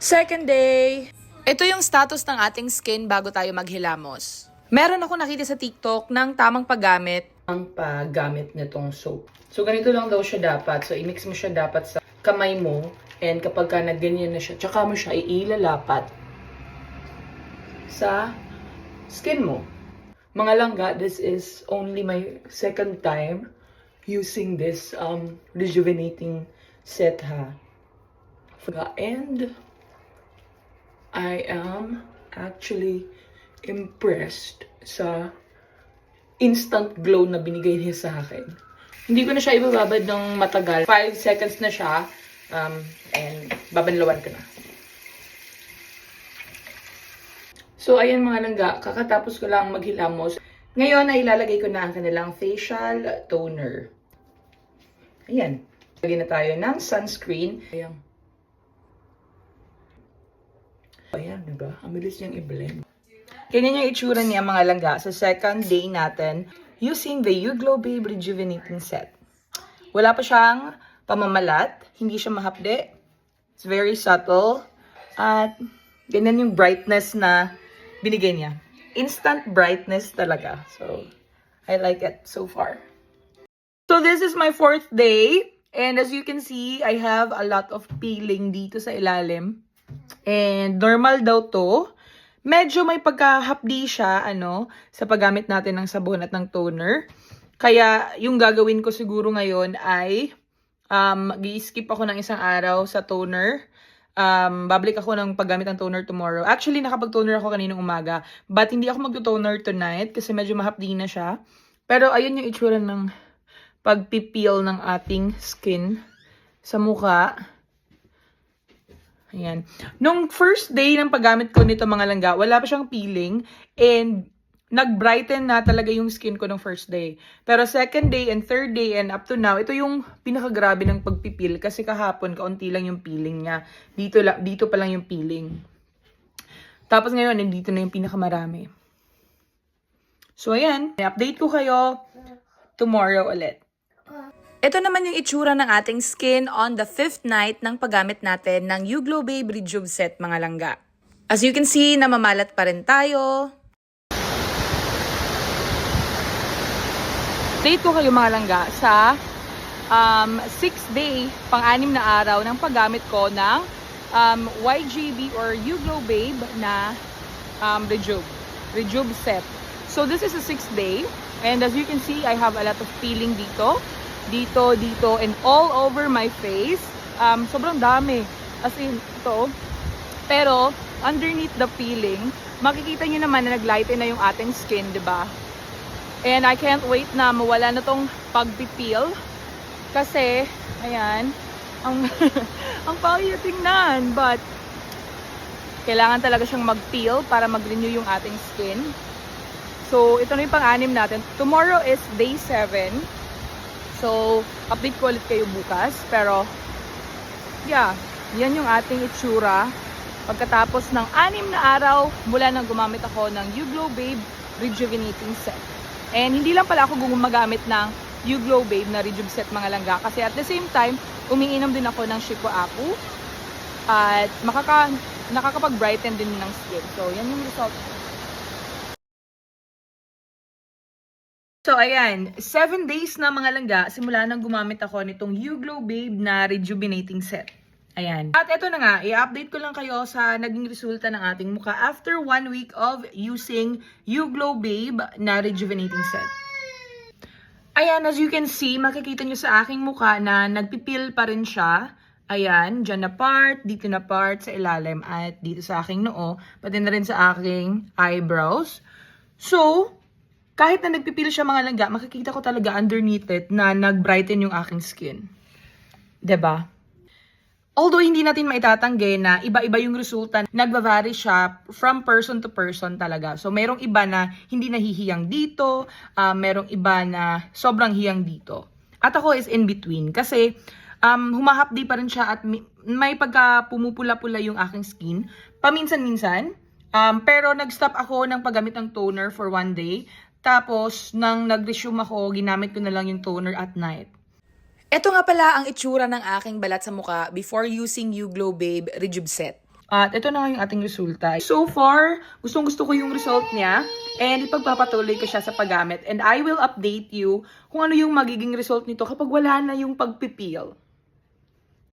Second day. Ito yung status ng ating skin bago tayo maghilamos. Meron ako nakita sa TikTok ng tamang paggamit ang paggamit nitong soap. So, ganito lang daw siya dapat. So, i-mix mo siya dapat sa kamay mo. And kapag ka nagganyan na siya, tsaka mo siya iilalapat sa skin mo. Mga langga, this is only my second time using this um, rejuvenating set ha. And I am actually impressed sa instant glow na binigay niya sa akin. Hindi ko na siya ibababad ng matagal. 5 seconds na siya. Um, and babanlawan ko na. So, ayan mga langga. Kakatapos ko lang maghilamos. Ngayon ay ilalagay ko na ang kanilang facial toner. Ayan. Lagyan na tayo ng sunscreen. Ayan. Ayan, di ba? Ang bilis niyang i-blend. Ganyan yung itsura niya mga langga sa second day natin using the You Glow Babe Rejuvenating Set. Wala pa siyang pamamalat, hindi siya mahapde. It's very subtle. At ganyan yung brightness na binigay niya. Instant brightness talaga. So, I like it so far. So, this is my fourth day. And as you can see, I have a lot of peeling dito sa ilalim. And normal daw to. Medyo may pagkahapdi siya, ano, sa paggamit natin ng sabon at ng toner. Kaya, yung gagawin ko siguro ngayon ay, um, gi-skip ako ng isang araw sa toner. Um, babalik ako ng paggamit ng toner tomorrow. Actually, nakapag-toner ako kaninang umaga. But hindi ako mag-toner tonight kasi medyo mahapdi na siya. Pero ayun yung itsura ng pagpipil ng ating skin sa mukha. Ayan. Nung first day ng paggamit ko nito mga langga, wala pa siyang peeling and nag-brighten na talaga yung skin ko nung first day. Pero second day and third day and up to now, ito yung pinakagrabe ng pagpipil kasi kahapon kaunti lang yung peeling niya. Dito, dito pa lang yung peeling. Tapos ngayon, nandito na yung pinakamarami. So ayan, update ko kayo tomorrow ulit. Ito naman yung itsura ng ating skin on the fifth night ng paggamit natin ng You Glow Babe Rejuve Set mga langga. As you can see, namamalat pa rin tayo. Update ko kayo mga langga sa um, 6 day, pang-anim na araw ng paggamit ko ng um, YGB or You Glow Babe na um, Rejuve. Rejuve set. So this is a 6th day and as you can see, I have a lot of peeling dito. Dito, dito, and all over my face. Um, sobrang dami. As in, ito. Pero, underneath the peeling, makikita nyo naman na naglighten na yung ating skin, ba? And I can't wait na mawala na tong pagpipil. Kasi, ayan, ang, ang pangit tingnan. But, kailangan talaga siyang mag-peel para mag-renew yung ating skin. So, ito na yung pang-anim natin. Tomorrow is day 7. So, update ko ulit kayo bukas. Pero, yeah, yan yung ating itsura. Pagkatapos ng anim na araw, mula nang gumamit ako ng You Glow Babe Rejuvenating Set. And hindi lang pala ako gumagamit ng You Glow Babe na Rejuve Set mga langga. Kasi at the same time, umiinom din ako ng Shiko Apu. At makaka, nakakapag-brighten din ng skin. So, yan yung result. So, ayan. Seven days na mga langga, simula nang gumamit ako nitong You Glow Babe na Rejuvenating Set. Ayan. At ito na nga, i-update ko lang kayo sa naging resulta ng ating mukha after one week of using You Glow Babe na Rejuvenating Set. Ayan, as you can see, makikita nyo sa aking mukha na nagpipil pa rin siya. Ayan, dyan na part, dito na part sa ilalim at dito sa aking noo, pati na rin sa aking eyebrows. So, kahit na nagpipil siya mga langga, makikita ko talaga underneath it na nag-brighten yung aking skin. ba? Although hindi natin maitatanggi na iba-iba yung resulta, nagva-vary siya from person to person talaga. So merong iba na hindi nahihiyang dito, ah, merong iba na sobrang hiyang dito. At ako is in between kasi um, humahapdi pa rin siya at may pagka pumupula-pula yung aking skin. Paminsan-minsan, Um, pero nag-stop ako ng paggamit ng toner for one day. Tapos, nang nag-resume ako, ginamit ko na lang yung toner at night. Ito nga pala ang itsura ng aking balat sa mukha before using You Glow Babe Rejuve Set. At ito na nga yung ating resulta. So far, gustong gusto ko yung result niya and ipagpapatuloy ko siya sa paggamit. And I will update you kung ano yung magiging result nito kapag wala na yung pagpipil.